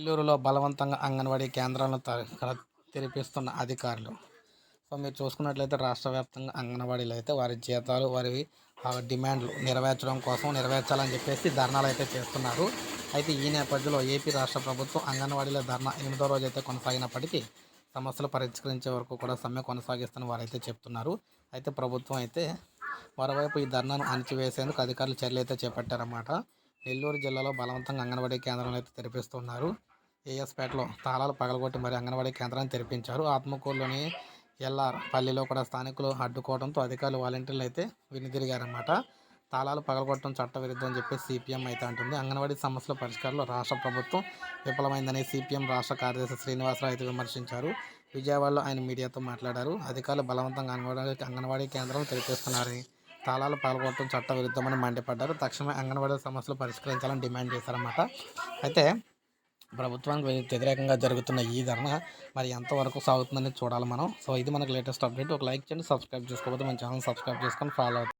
నెల్లూరులో బలవంతంగా అంగన్వాడీ కేంద్రాలను త- తెరిపిస్తున్న అధికారులు. సో మీరు చూసుకున్నట్లయితే రాష్ట్ర వ్యాప్తంగా అంగన్వాడీలు అయితే వారి జీతాలు వారి డిమాండ్లు నెరవేర్చడం కోసం నెరవేర్చాలని చెప్పేసి ధర్నాలు అయితే చేస్తున్నారు. అయితే ఈ నేపథ్యంలో ఏపీ రాష్ట్ర ప్రభుత్వం అంగన్వాడీల ధర్నా ఎనిమిదో రోజు అయితే కొనసాగినప్పటికీ సమస్యలు పరిష్కరించే వరకు కూడా సమ్మె కొనసాగిస్తున్న వారైతే చెప్తున్నారు. అయితే ప్రభుత్వం అయితే మరోవైపు ఈ ధర్నాను అణిచివేసేందుకు అధికారులు చర్యలు అయితే చేపట్టారన్నమాట. నెల్లూరు జిల్లాలో బలవంతంగా అంగన్వాడీ కేంద్రాలు అయితే తెరిపిస్తున్నారు. ఏఎస్పేటలో తాళాలు పగలగొట్టి మరి అంగన్వాడీ కేంద్రాన్ని తెరిపించారు. ఆత్మకూరులోని ఎల్ఆర్ పల్లిలో కూడా స్థానికులు అడ్డుకోవడంతో అధికారులు వాలంటీర్లు అయితే వెనుదిరిగారన్నమాట. తాళాలు పగలగొట్టడం చట్టవిరుద్ధం అని చెప్పి సిపిఎం అయితే అంటుంది. అంగన్వాడీ సమస్యల పరిష్కారంలో రాష్ట్ర ప్రభుత్వం విఫలమైందని సిపిఎం రాష్ట్ర కార్యదర్శి శ్రీనివాసరావు అయితే విమర్శించారు. విజయవాడలో ఆయన మీడియాతో మాట్లాడారు. అధికారులు బలవంతంగా అంగన్వాడీ అంగన్వాడీ కేంద్రం తెరిపిస్తున్నారని తాళాలు పాల్గొనడం చట్ట విరుద్ధమని మండిపడ్డారు. తక్షణమే అంగన్వాడీ సమస్యలు పరిష్కరించాలని డిమాండ్ చేశారన్నమాట. అయితే ప్రభుత్వానికి వ్యతిరేకంగా జరుగుతున్న ఈ ధర్నా మరి ఎంతవరకు సాగుతుందని చూడాలి మనం. సో ఇది మనకు లేటెస్ట్ అప్డేట్ ఒక లైక్ చేయండి సబ్స్క్రైబ్ చేసుకోకపోతే మన ఛానల్ సబ్స్క్రైబ్ చేసుకొని ఫాలో అవుతుంది